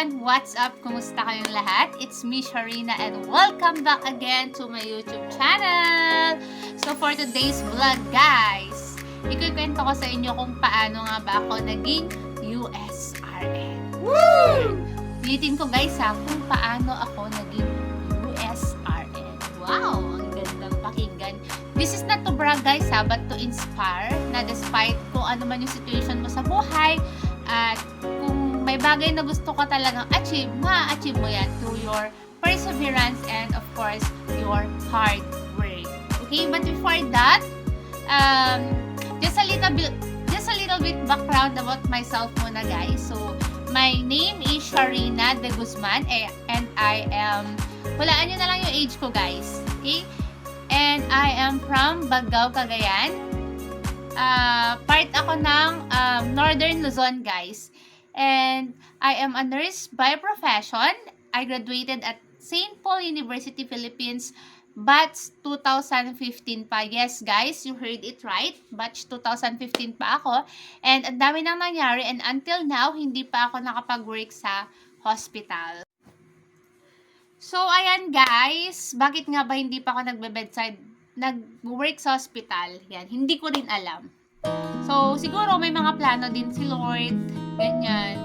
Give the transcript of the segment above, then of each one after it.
everyone! What's up? Kumusta kayong lahat? It's me, Sharina, and welcome back again to my YouTube channel! So, for today's vlog, guys, ikukwento ko sa inyo kung paano nga ba ako naging USRN. Woo! Ulitin ko, guys, ha, kung paano ako naging USRN. Wow! Ang gandang pakinggan. This is not to brag, guys, ha, but to inspire na despite kung ano man yung situation mo sa buhay, at bagay na gusto ka talagang achieve, ma-achieve mo yan through your perseverance and of course, your hard work. Okay, but before that, um, just a little bit, just a little bit background about myself muna guys. So, my name is Sharina De Guzman eh, and I am, hulaan nyo na lang yung age ko guys. Okay? And I am from Bagao, Cagayan. Uh, part ako ng um, Northern Luzon guys. And I am a nurse by profession. I graduated at St. Paul University, Philippines, batch 2015 pa. Yes, guys, you heard it right. Batch 2015 pa ako. And ang dami nang nangyari and until now, hindi pa ako nakapag-work sa hospital. So, ayan guys, bakit nga ba hindi pa ako nagbe-bedside, nag-work sa hospital? Yan, hindi ko rin alam. So, siguro may mga plano din si Lord, ganyan.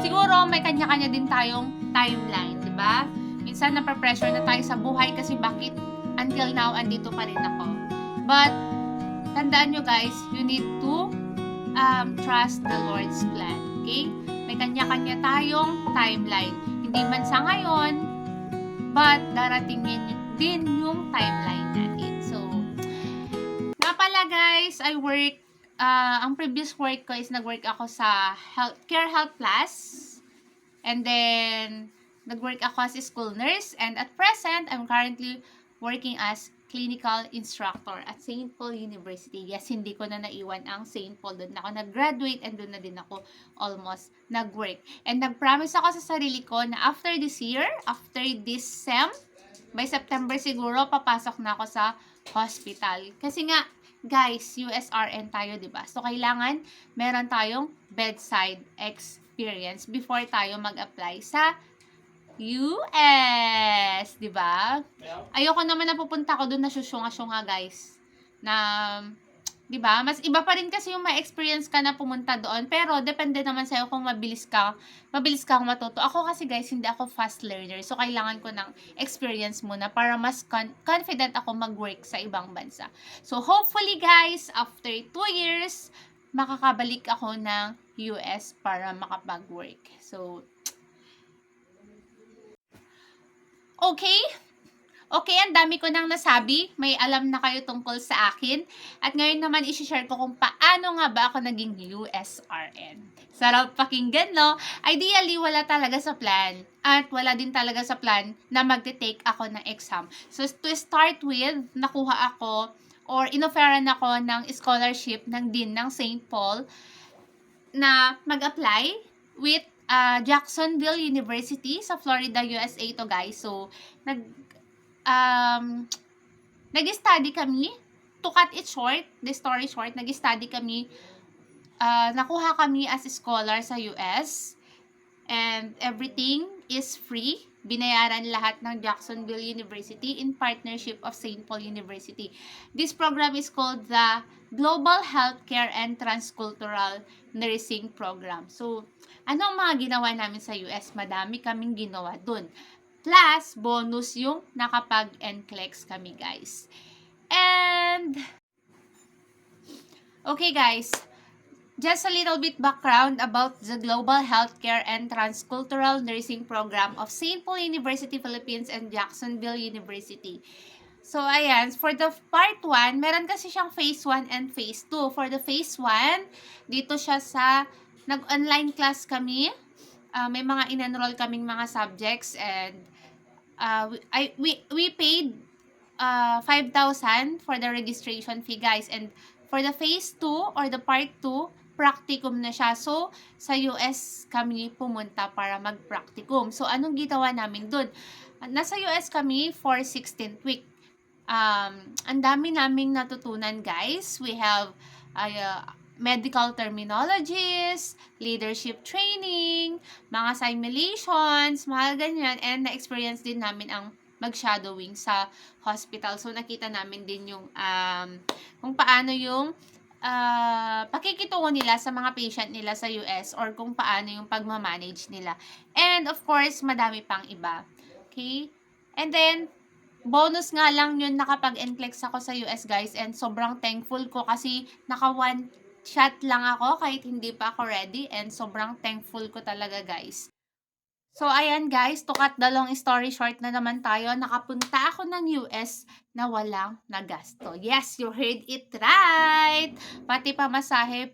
Siguro may kanya-kanya din tayong timeline, di ba? Minsan napapressure na tayo sa buhay kasi bakit until now andito pa rin ako. But, tandaan nyo guys, you need to um, trust the Lord's plan, okay? May kanya-kanya tayong timeline. Hindi man sa ngayon, but darating din yung timeline natin. So, nga pala guys, I work uh, ang previous work ko is nag-work ako sa health, Care Health Plus. And then, nag-work ako as a school nurse. And at present, I'm currently working as clinical instructor at St. Paul University. Yes, hindi ko na naiwan ang St. Paul. Doon ako nag-graduate and doon na din ako almost nag-work. And nag-promise ako sa sarili ko na after this year, after this SEM, by September siguro, papasok na ako sa hospital. Kasi nga, guys, USRN tayo, di ba? So, kailangan meron tayong bedside experience before tayo mag-apply sa US, di ba? Ayoko naman na pupunta ko doon na syusyunga-syunga, guys. Na, di ba? Mas iba pa rin kasi yung ma-experience ka na pumunta doon. Pero, depende naman sa'yo kung mabilis ka, mabilis ka matuto. Ako kasi, guys, hindi ako fast learner. So, kailangan ko ng experience muna para mas con- confident ako mag-work sa ibang bansa. So, hopefully, guys, after 2 years, makakabalik ako ng US para makapag-work. So, Okay? Okay, ang dami ko nang nasabi. May alam na kayo tungkol sa akin. At ngayon naman, isi-share ko kung paano nga ba ako naging USRN. Sarap pakinggan, no? Ideally, wala talaga sa plan. At wala din talaga sa plan na magte-take ako ng exam. So, to start with, nakuha ako or inofferan ako ng scholarship ng Dean ng St. Paul na mag-apply with uh, Jacksonville University sa Florida, USA to guys. So, nag um, nag-study kami. To cut it short, the story short, nag-study kami. Uh, nakuha kami as scholar sa US. And everything is free. Binayaran lahat ng Jacksonville University in partnership of St. Paul University. This program is called the Global Healthcare and Transcultural Nursing Program. So, ano ang mga ginawa namin sa US? Madami kaming ginawa dun. Plus, bonus yung nakapag-NCLEX kami, guys. And, okay guys, just a little bit background about the Global Healthcare and Transcultural Nursing Program of St. Paul University, Philippines and Jacksonville University. So, ayan, for the part 1, meron kasi siyang phase 1 and phase 2. For the phase 1, dito siya sa, nag-online class kami. Uh, may mga in-enroll kaming mga subjects and uh, I, we, we paid uh, 5,000 for the registration fee, guys. And for the phase 2 or the part 2, practicum na siya. So, sa US kami pumunta para mag-practicum. So, anong ginawa namin dun? Nasa US kami for 16th week um, ang dami naming natutunan guys. We have uh, medical terminologies, leadership training, mga simulations, mahal ganyan. And na-experience din namin ang mag-shadowing sa hospital. So, nakita namin din yung um, kung paano yung uh, pakikitungo nila sa mga patient nila sa US or kung paano yung pagmamanage nila. And of course, madami pang iba. Okay? And then, bonus nga lang yun nakapag-NCLEX ako sa US guys and sobrang thankful ko kasi naka 1 chat lang ako kahit hindi pa ako ready and sobrang thankful ko talaga guys. So, ayan guys, to cut the long story short na naman tayo, nakapunta ako ng US na walang nagasto. Yes, you heard it right! Pati pamasahe,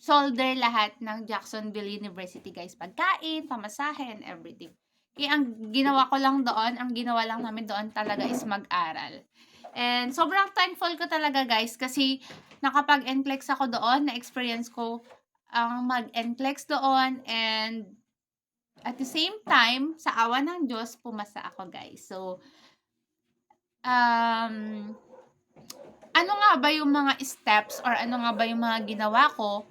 solder lahat ng Jacksonville University guys. Pagkain, pamasahe, and everything. Kaya ang ginawa ko lang doon, ang ginawa lang namin doon talaga is mag-aral. And sobrang thankful ko talaga guys kasi nakapag-NCLEX ako doon, na-experience ko ang mag-NCLEX doon and at the same time, sa awa ng Diyos, pumasa ako, guys. So, um, ano nga ba yung mga steps or ano nga ba yung mga ginawa ko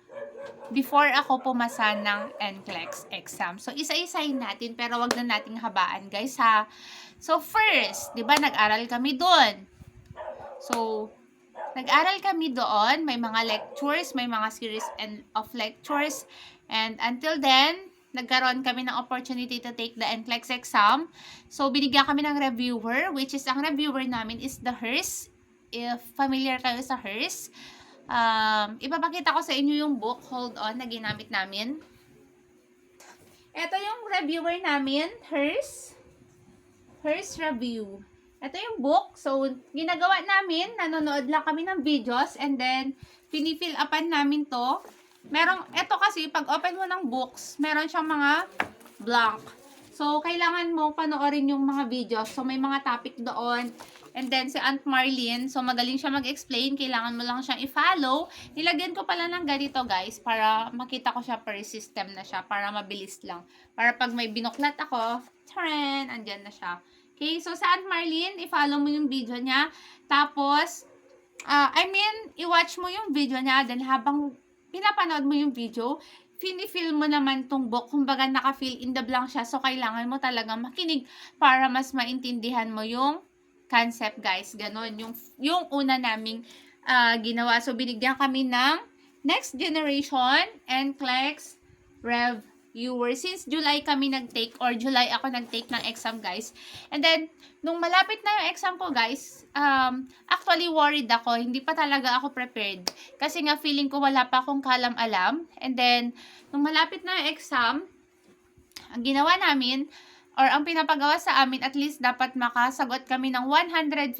before ako pumasa ng NCLEX exam. So, isa-isahin natin, pero wag na nating habaan, guys, ha? So, first, di ba, nag-aral kami doon. So, nag-aral kami doon, may mga lectures, may mga series and of lectures, and until then, nagkaroon kami ng opportunity to take the NCLEX exam. So, binigyan kami ng reviewer, which is, ang reviewer namin is the HERS. If familiar kayo sa HERS, um, ipapakita ko sa inyo yung book, hold on, na ginamit namin. Ito yung reviewer namin, HERS. HERS review. Ito yung book. So, ginagawa namin, nanonood lang kami ng videos, and then, pinifill upan namin to merong, eto kasi, pag open mo ng books, meron siyang mga blank. So, kailangan mo panoorin yung mga videos. So, may mga topic doon. And then, si Aunt Marlene, so magaling siya mag-explain. Kailangan mo lang siyang i-follow. Nilagyan ko pala ng ganito, guys, para makita ko siya per system na siya, para mabilis lang. Para pag may binuklat ako, tren, andyan na siya. Okay, so sa Aunt Marlene, i-follow mo yung video niya. Tapos, uh, I mean, i-watch mo yung video niya. Then, habang pinapanood mo yung video, fini-fill mo naman tong book. Kumbaga, naka-fill in the blank siya. So, kailangan mo talaga makinig para mas maintindihan mo yung concept, guys. Ganon. Yung, yung una naming uh, ginawa. So, binigyan kami ng Next Generation and Clex Rev viewer. Since July kami nag-take or July ako nag-take ng exam, guys. And then, nung malapit na yung exam ko, guys, um, actually worried ako. Hindi pa talaga ako prepared. Kasi nga feeling ko wala pa akong kalam-alam. And then, nung malapit na yung exam, ang ginawa namin, or ang pinapagawa sa amin, at least dapat makasagot kami ng 150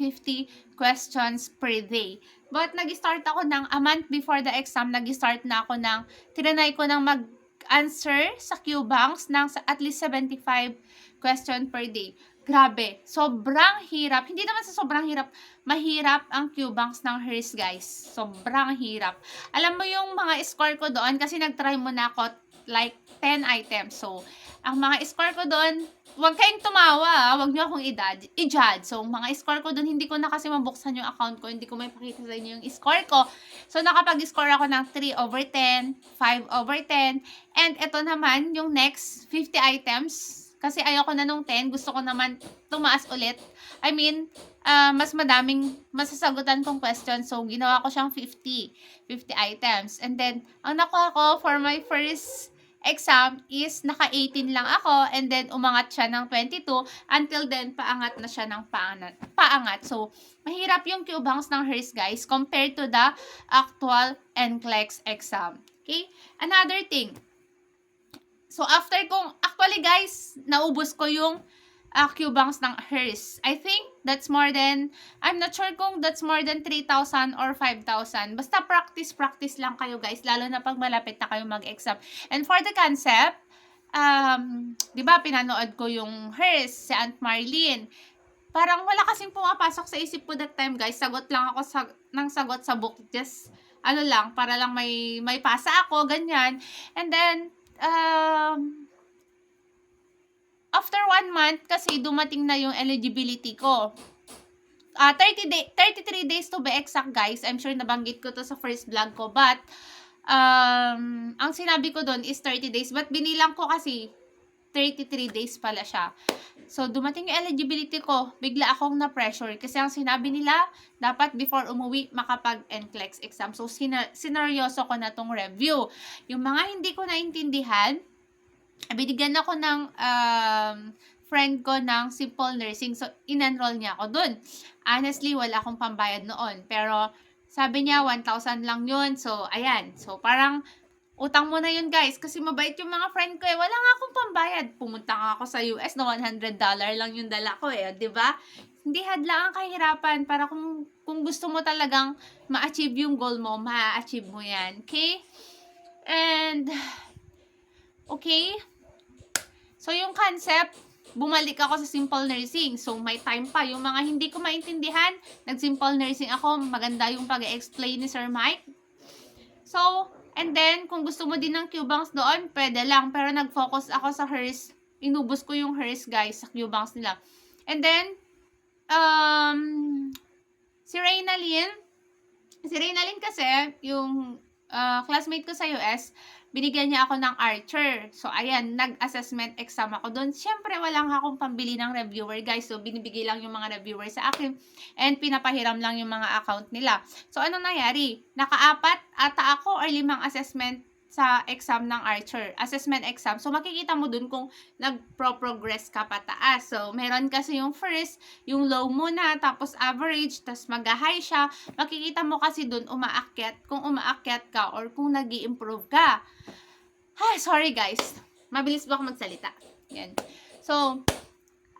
questions per day. But nag-start ako ng a month before the exam, nag-start na ako ng, tinanay ko ng mag answer sa Q-Banks ng at least 75 question per day. Grabe, sobrang hirap. Hindi naman sa sobrang hirap, mahirap ang Q-Banks ng HERS, guys. Sobrang hirap. Alam mo yung mga score ko doon, kasi nag-try mo na ako like 10 items. So, ang mga score ko doon, huwag kayong tumawa, huwag niyo akong i-judge. So, mga score ko doon, hindi ko na kasi mabuksan yung account ko, hindi ko may pakita sa inyo yung score ko. So, nakapag-score ako ng 3 over 10, 5 over 10, and ito naman, yung next 50 items, kasi ayoko na nung 10, gusto ko naman tumaas ulit. I mean, uh, mas madaming masasagutan kong question. So, ginawa ko siyang 50. 50 items. And then, ang nakuha ko for my first exam is naka-18 lang ako and then umangat siya ng 22 until then paangat na siya ng paangat. paangat. So, mahirap yung Q-banks ng HERS guys compared to the actual NCLEX exam. Okay? Another thing. So, after kong, actually guys, naubos ko yung Q-banks ng HERS. I think that's more than, I'm not sure kung that's more than 3,000 or 5,000. Basta practice, practice lang kayo guys, lalo na pag malapit na kayo mag-exam. And for the concept, um, di ba, pinanood ko yung HERS, si Aunt Marlene. Parang wala kasing pumapasok sa isip ko that time guys. Sagot lang ako sa, ng sagot sa book. Just, ano lang, para lang may, may pasa ako, ganyan. And then, um, after one month, kasi dumating na yung eligibility ko. ah 30 day, 33 days to be exact, guys. I'm sure nabanggit ko to sa first vlog ko. But, um, ang sinabi ko doon is 30 days. But binilang ko kasi 33 days pala siya. So, dumating yung eligibility ko, bigla akong na-pressure. Kasi ang sinabi nila, dapat before umuwi, makapag-NCLEX exam. So, sina- ko na tong review. Yung mga hindi ko naintindihan, binigyan ako ng um, friend ko ng simple nursing. So, in-enroll niya ako dun. Honestly, wala akong pambayad noon. Pero, sabi niya, 1,000 lang yun. So, ayan. So, parang, utang mo na yun, guys. Kasi mabait yung mga friend ko eh. Wala nga akong pambayad. Pumunta nga ako sa US na $100 lang yung dala ko eh. ba? Hindi hadla ang kahirapan para kung, kung gusto mo talagang ma-achieve yung goal mo, ma-achieve mo yan. Okay? And, okay? So, yung concept, bumalik ako sa simple nursing. So, may time pa. Yung mga hindi ko maintindihan, nag-simple nursing ako. Maganda yung pag-explain ni Sir Mike. So, and then, kung gusto mo din ng Q-Banks doon, pwede lang. Pero nag-focus ako sa hers. Inubos ko yung hers, guys, sa Q-Banks nila. And then, um, si Reyna Lynn, si Reyna Lynn kasi, yung uh, classmate ko sa US, binigyan niya ako ng Archer. So, ayan, nag-assessment exam ako doon. Siyempre, wala nga akong pambili ng reviewer, guys. So, binibigay lang yung mga reviewer sa akin. And pinapahiram lang yung mga account nila. So, ano nangyari? Nakaapat ata ako or limang assessment sa exam ng Archer. Assessment exam. So, makikita mo dun kung nag-progress ka pataas. So, meron kasi yung first, yung low muna, tapos average, tapos mag-high siya. Makikita mo kasi dun umaakyat, kung umaakyat ka or kung nag improve ka. Ay, sorry guys. Mabilis ba ako magsalita? Yan. So,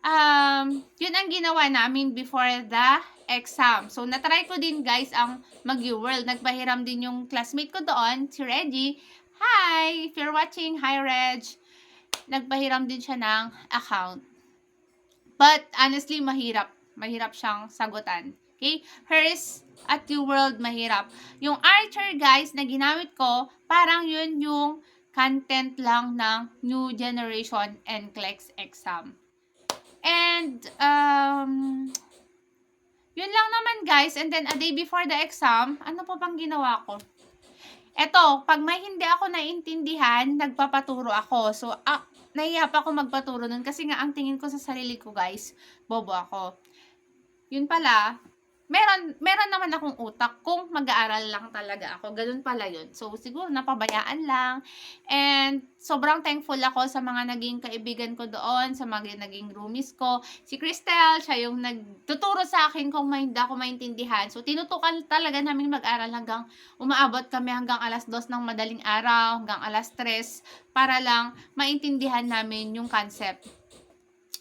um, yun ang ginawa namin before the exam. So, natry ko din guys ang mag-world. Nagpahiram din yung classmate ko doon, si Reggie. Hi! If you're watching, hi Reg. Nagpahiram din siya ng account. But, honestly, mahirap. Mahirap siyang sagutan. Okay? Hers at your world, mahirap. Yung Archer, guys, na ginamit ko, parang yun yung content lang ng New Generation NCLEX exam. And, um, yun lang naman guys. And then, a day before the exam, ano pa bang ginawa ko? Eto, pag may hindi ako naintindihan, nagpapaturo ako. So, ah, nahiya pa ako magpaturo nun kasi nga ang tingin ko sa sarili ko guys, bobo ako. Yun pala, meron, meron naman akong utak kung mag-aaral lang talaga ako. Ganun pala yun. So, siguro napabayaan lang. And, sobrang thankful ako sa mga naging kaibigan ko doon, sa mga naging roomies ko. Si Cristel, siya yung nagtuturo sa akin kung may, hindi ako maintindihan. So, tinutukan talaga namin mag-aral hanggang umaabot kami hanggang alas 2 ng madaling araw, hanggang alas 3, para lang maintindihan namin yung concept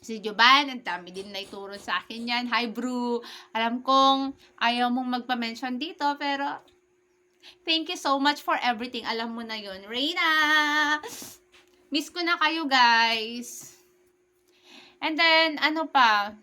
si Joban, ang dami din na ituro sa akin yan. Hi, Bru. Alam kong ayaw mong magpa-mention dito, pero thank you so much for everything. Alam mo na yun. Reina! Miss ko na kayo, guys. And then, ano pa?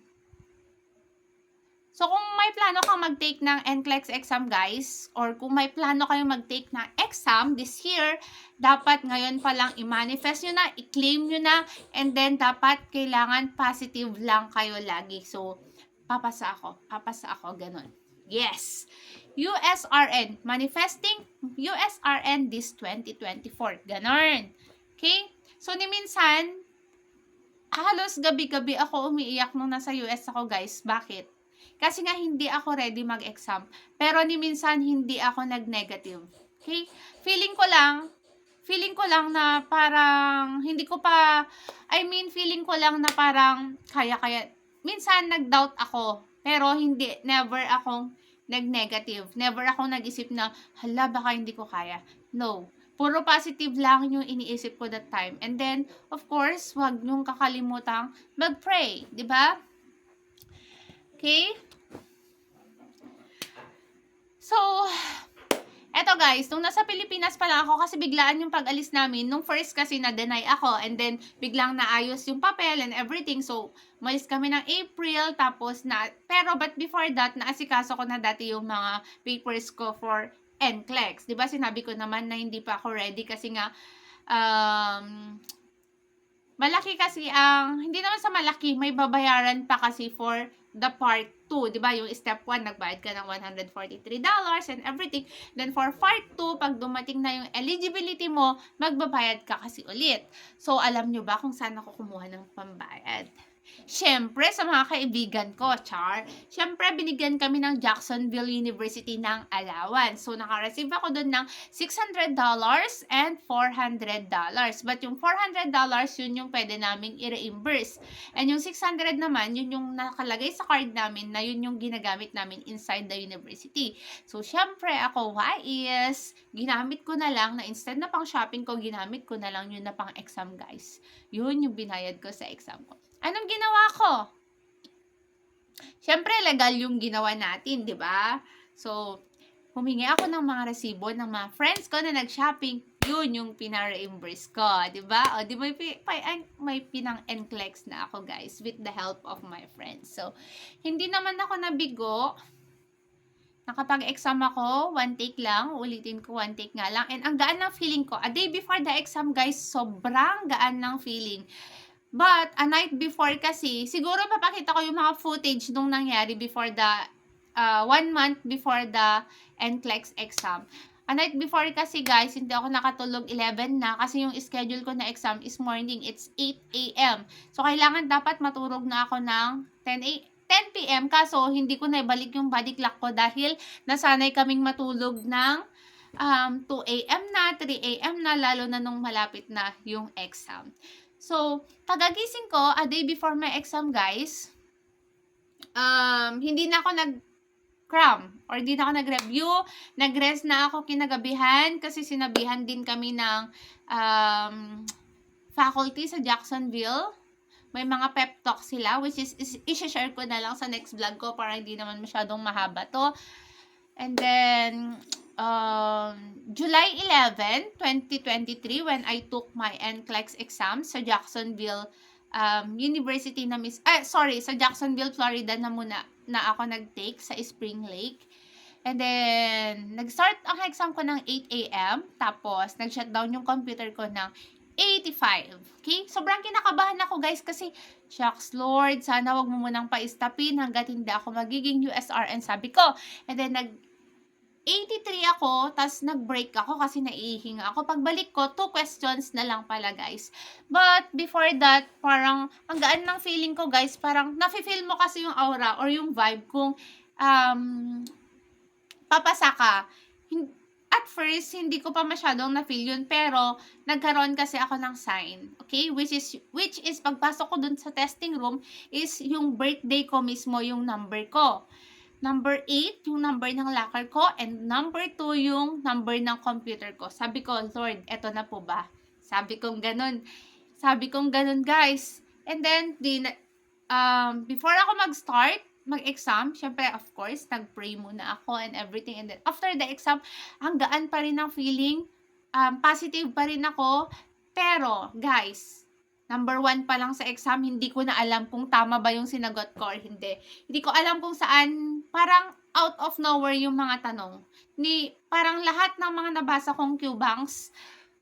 So, kung may plano kang mag-take ng NCLEX exam, guys, or kung may plano kayong mag-take ng exam this year, dapat ngayon pa lang i-manifest nyo na, i-claim nyo na, and then dapat kailangan positive lang kayo lagi. So, papasa ako, papasa ako, ganun. Yes! USRN, manifesting USRN this 2024. Ganon. Okay? So, ni minsan, halos gabi-gabi ako umiiyak nung nasa US ako, guys. Bakit? Kasi nga hindi ako ready mag-exam. Pero ni minsan hindi ako nag-negative. Okay? Feeling ko lang, feeling ko lang na parang hindi ko pa, I mean, feeling ko lang na parang kaya-kaya. Minsan nag-doubt ako. Pero hindi, never akong nag-negative. Never akong nag-isip na, hala, baka hindi ko kaya. No. Puro positive lang yung iniisip ko that time. And then, of course, wag niyong kakalimutang mag-pray. 'di ba? Okay? So, eto guys, nung nasa Pilipinas pa lang ako kasi biglaan yung pag-alis namin. Nung first kasi na-deny ako and then biglang naayos yung papel and everything. So, malis kami ng April tapos na, pero but before that, naasikaso ko na dati yung mga papers ko for NCLEX. ba sinabi ko naman na hindi pa ako ready kasi nga um, malaki kasi ang, hindi naman sa malaki, may babayaran pa kasi for the part 2, 'di ba? Yung step 1 nagbayad ka ng $143 and everything. Then for part 2, pag dumating na yung eligibility mo, magbabayad ka kasi ulit. So alam nyo ba kung saan ako kumuha ng pambayad? Siyempre, sa mga kaibigan ko, Char. Siyempre, binigyan kami ng Jacksonville University ng allowance. So, nakareceive ako doon ng $600 and $400. But yung $400, yun yung pwede naming i-reimburse. And yung $600 naman, yun yung nakalagay sa card namin na yun yung ginagamit namin inside the university. So, syempre, ako, wais, ginamit ko na lang na instead na pang shopping ko, ginamit ko na lang yun na pang exam, guys. Yun yung binayad ko sa exam ko. Anong ginawa ko? Siyempre, legal yung ginawa natin, di ba? So, humingi ako ng mga resibo ng mga friends ko na nag-shopping. Yun yung pina-reimburse ko, di ba? O, di may, pi- pa- ay, may pinang-enclex na ako, guys, with the help of my friends. So, hindi naman ako nabigo. Nakapag-exam ako, one take lang. Ulitin ko, one take nga lang. And ang gaan ng feeling ko, a day before the exam, guys, sobrang gaan ng feeling. But, a night before kasi, siguro papakita ko yung mga footage nung nangyari before the, uh, one month before the NCLEX exam. A night before kasi guys, hindi ako nakatulog 11 na kasi yung schedule ko na exam is morning. It's 8 a.m. So, kailangan dapat matulog na ako ng 10 a 10 p.m. Kaso, hindi ko na ibalik yung body clock ko dahil nasanay kaming matulog ng um, 2 a.m. na, 3 a.m. na, lalo na nung malapit na yung exam. So, kagagising ko, a day before my exam, guys, um, hindi na ako nag cram or hindi na ako nag-review. Nag-rest na ako kinagabihan kasi sinabihan din kami ng um, faculty sa Jacksonville. May mga pep talk sila which is, is i-share ko na lang sa next vlog ko para hindi naman masyadong mahaba to. And then, um, July 11, 2023, when I took my NCLEX exam sa Jacksonville um, University na Miss, ah, sorry, sa Jacksonville, Florida na muna na ako nag-take sa Spring Lake. And then, nag-start ang exam ko ng 8 a.m. Tapos, nag-shutdown yung computer ko ng 85. Okay? Sobrang kinakabahan ako, guys, kasi, shucks, Lord, sana wag mo munang paistapin hanggat hindi ako magiging USRN, sabi ko. And then, nag 83 ako, tas nag-break ako kasi naihinga ako. Pagbalik ko, two questions na lang pala, guys. But, before that, parang, ang gaan ng feeling ko, guys, parang, nafe-feel mo kasi yung aura or yung vibe kung, um, papasa ka. At first, hindi ko pa masyadong na-feel yun, pero, nagkaroon kasi ako ng sign. Okay? Which is, which is, pagpasok ko dun sa testing room, is yung birthday ko mismo, yung number ko. Number 8, yung number ng locker ko. And number 2, yung number ng computer ko. Sabi ko, Lord, eto na po ba? Sabi kong ganun. Sabi kong ganun, guys. And then, di, um, before ako mag-start, mag-exam, syempre, of course, nag-pray muna ako and everything. And then, after the exam, ang gaan pa rin ng feeling. Um, positive pa rin ako. Pero, guys, number one pa lang sa exam, hindi ko na alam kung tama ba yung sinagot ko or hindi. Hindi ko alam kung saan, parang out of nowhere yung mga tanong. Ni, parang lahat ng mga nabasa kong Q-banks,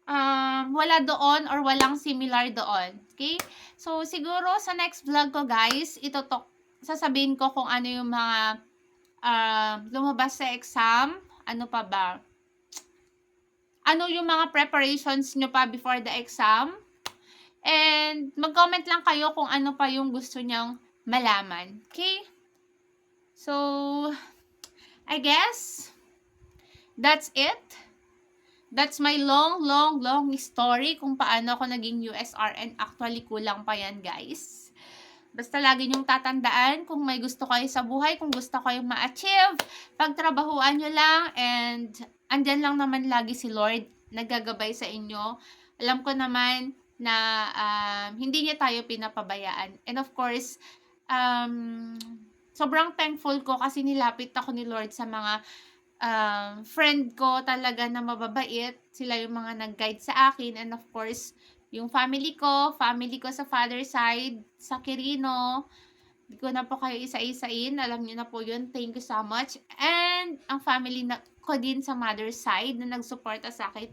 um, wala doon or walang similar doon. Okay? So, siguro sa next vlog ko, guys, ito to, sasabihin ko kung ano yung mga uh, lumabas sa exam. Ano pa ba? Ano yung mga preparations nyo pa before the exam? And mag-comment lang kayo kung ano pa yung gusto nyang malaman. Okay? So, I guess that's it. That's my long, long, long story kung paano ako naging USRN. Actually, kulang pa yan, guys. Basta lagi niyong tatandaan kung may gusto kayo sa buhay, kung gusto kayo ma-achieve, pagtrabahuan nyo lang, and andyan lang naman lagi si Lord, nagagabay sa inyo. Alam ko naman, na um, hindi niya tayo pinapabayaan. And of course, um, sobrang thankful ko kasi nilapit ako ni Lord sa mga um, friend ko talaga na mababait. Sila yung mga nag-guide sa akin. And of course, yung family ko, family ko sa father side, sa Quirino, hindi ko na po kayo isa-isain. Alam niyo na po yun. Thank you so much. And ang family na, ko din sa mother side na nagsuporta sa akin.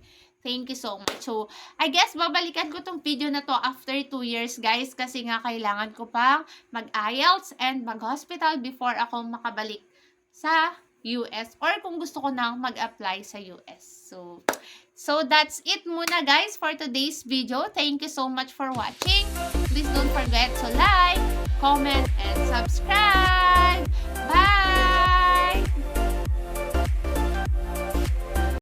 Thank you so much. So, I guess babalikan ko tong video na to after 2 years, guys, kasi nga kailangan ko pang mag-IELTS and mag-hospital before ako makabalik sa US or kung gusto ko nang mag-apply sa US. So, so that's it muna guys for today's video. Thank you so much for watching. Please don't forget to like, comment, and subscribe.